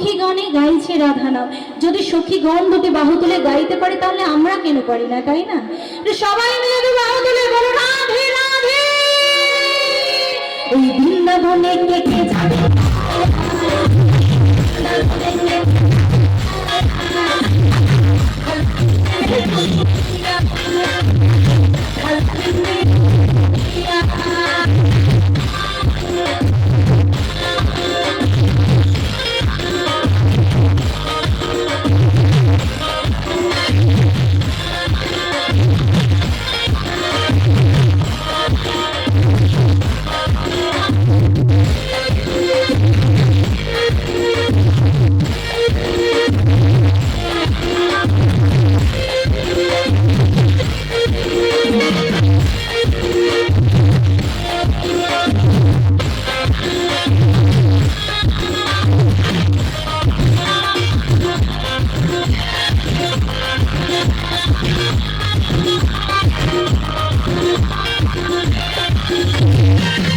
সখীগণে গাইছে রাধা নাম যদি সখীগণ দুটি বাহু তুলে গাইতে পারে, তাহলে আমরা কেন পারি না, তাই না? সবাই মিলে বাহু তুলে বলো, রাধে রাধে! ওই বৃন্দাবনে কে কে যাবে? বলেছি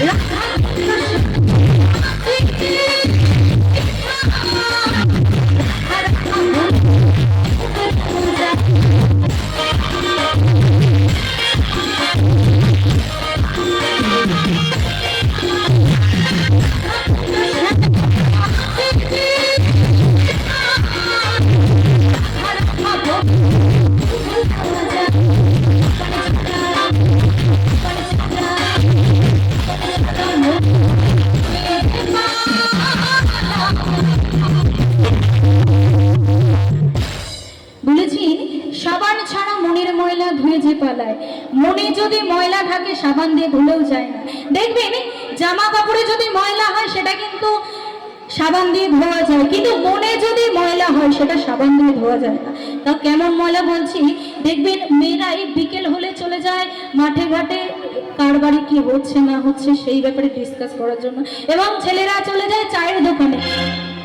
¡La ধুয়ে যে পালায় মনে যদি ময়লা থাকে, সাবান দিয়ে ধুলেও যায় না। দেখবেন, জামা কাপড়ে যদি ময়লা হয়, সেটা কিন্তু সাবান দিয়ে ধোয়া যায়। কিন্তু মনে যদি ময়লা হয়, সেটা সাবান দিয়ে ধোয়া যায় না। তা কেমন ময়লা বলছি? দেখবেন মেয়েরাই বিকেল হলে চলে যায়, মাঠে ঘাটে কার বাড়ি কি হচ্ছে, না হচ্ছে, সেই ব্যাপারে ডিসকাস করার জন্য। এবং ছেলেরা চলে যায় চায়ের দোকানে,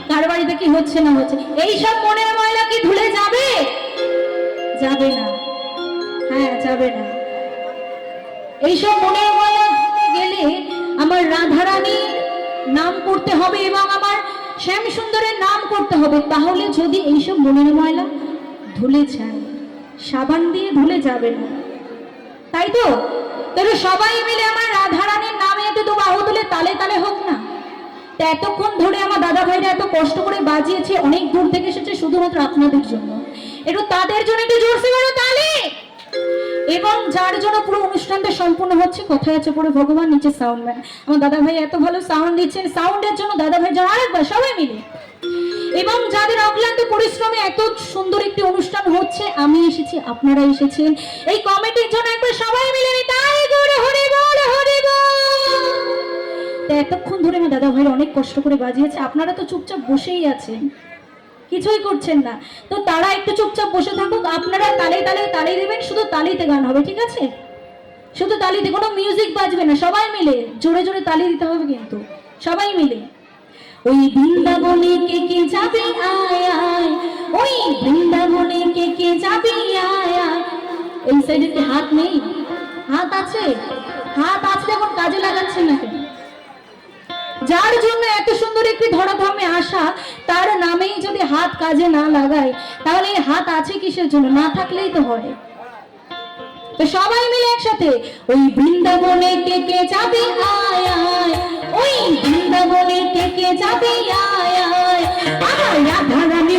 কার বাড়িতে কি হচ্ছে, না হচ্ছে। এইসব মনের ময়লা কি ধুলে যাবে? যাবে না। যাবে না। এইসব গেলে আমার রাধারানীর নাম করতে হবে এবং আমার শ্যাম সুন্দরের নাম করতে হবে। তাহলে যদি এইসব মনের ময়লা ধুলে যায়, সাবান দিয়ে ধুলে যাবে না। তাই তো? সবাই মিলে আমার রাধারানীর নামে এতে তো তুলে তালে তালে হোক না। তা এতক্ষণ ধরে আমার দাদা ভাইরা এত কষ্ট করে বাজিয়েছে, অনেক দূর থেকে এসেছে শুধুমাত্র আপনাদের জন্য। একটু তাদের জন্য একটু জোরসে বলো তালে। এবং যার জন্য পুরো অনুষ্ঠানটা সম্পূর্ণ হচ্ছে। কোথায় আছে পুরো ভগবান? নিচে সাউন্ড ম্যান আমার দাদা ভাই এত ভালো সাউন্ড দিচ্ছেন। সাউন্ডের জন্য দাদা ভাই যারা আরেকবার সবাই মিলে। এবং যাদের অক্লান্ত পরিশ্রমে এত সুন্দর একটি অনুষ্ঠান হচ্ছে, আমি এসেছি, আপনারা এসেছেন। এই কমিটির জন্য একবার সবাই মিলে তাই করে হরি বল, হরি এতক্ষণ ধরে আমি দাদা ভাইরা অনেক কষ্ট করে বাজিয়েছে। আপনারা তো চুপচাপ বসেই আছেন। কিছুই করছেন না। তো তারা একটু চুপচাপ বসে থাকুক, আপনারা তালে তালে তালে দেবেন, শুধু তালিতে গান হবে, ঠিক আছে? শুধু তালিতে, কোনো মিউজিক বাজবে না, সবাই মিলে, জোরে জোরে তালি দিতে হবে কিন্তু, সবাই মিলে। ওই বৃন্দাবনে কে কে যাবে আয় আয়, ওই বৃন্দাবনে কে কে যাবে আয় আয়। এই সাইডে হাত নেই? হাত আছে? হাত আছে এখন কাজে লাগাচ্ছেন না কেন? যার জন্য এত সুন্দর একটি ধরাধামে আসা, তার নামেই যদি হাত কাজে না লাগায়, তাহলে এই হাত আছে কিসের জন্য? না থাকলেই তো হয়। তো সবাই মিলে একসাথে, ওই বৃন্দাবনে কে কে যাবে আয় আয়, ওই বৃন্দাবনে কে কে যাবে আয় আয়। আমার রাধা রানী